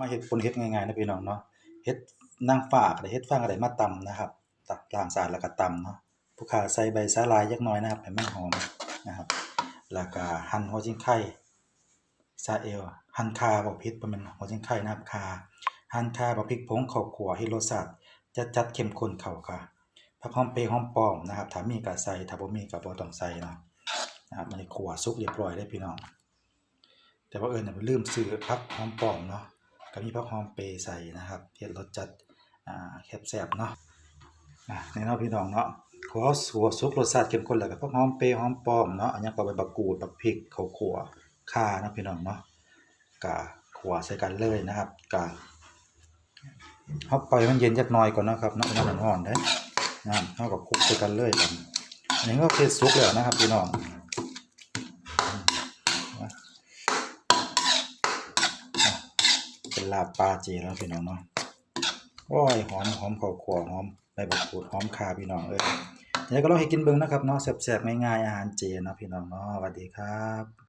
มาเฮ็ดปนเฮ็ดง่ายๆนะพี่น้องเนาะเฮ็ดนางฟ้าก็ได้เฮ็ดฟางก็ได้มาตำนะครับตักล้างสะอาดแล้วก็ตำเนาะผู้ขาใส่ใบสาลายจักน่อยนะครับให้มันหอมนะครับแล้วก็หั่นหัวจิงไข่ซาเอลหั่นคาบ่ผิดบ่แม่นหัวจิงไข่นะครับคาหั่นคาบ่พริกผงข้าวคั่วให้รสชาติจัดๆเข้มข้นเข้าค่ะผักหอมเปรย์หอมปลอมนะครับถ้ามีก็ใส่ถ้าบ่มีก็บ่ต้องใส่เนาะนะครับมันได้คั่วสุกเรียบร้อยเด้พี่น้องแต่ว่าเอิญน่ะลืมซื้อผักหอมปลอมเนาะ ก็มีผักหอมเปรย์ใส่นะครับเฮ็ดรสจัดอ่าแซ่บเนาะอะนี่เนาะพี่น้องเนาะขอสัวสุกรสชาติเข้มข้นแล้วก็ผักหอมเปรย์หอมปลอมเนาะอันนี้ก็ใบบักกูดบักพริกข้าขัวข่านะพี่น้องเนาะก็คั่วใส่กันเลยนะครับก็เฮาปล่อยมันเย็นจักหน่อยก่อนนะครับนาะมันร้อนๆเด้นะครับเฮาก็คลุกใส่กันเลยกันอันนี้ก็เคือสุกแล้วนะครับพี่น้อง เป็นลาบปลาเจแล้วพี่น้องเนาะโอ้ยหอมหอมข้าวคั่วหอมใบบักขูดหอมข่าพี่น้องเอ้ยเดี๋ยวก็ลองให้กินเบิ้งนะครับเนาะแซ่บๆง่ายๆอาหารเจนะพี่น้องเนาะสวัสดีครับ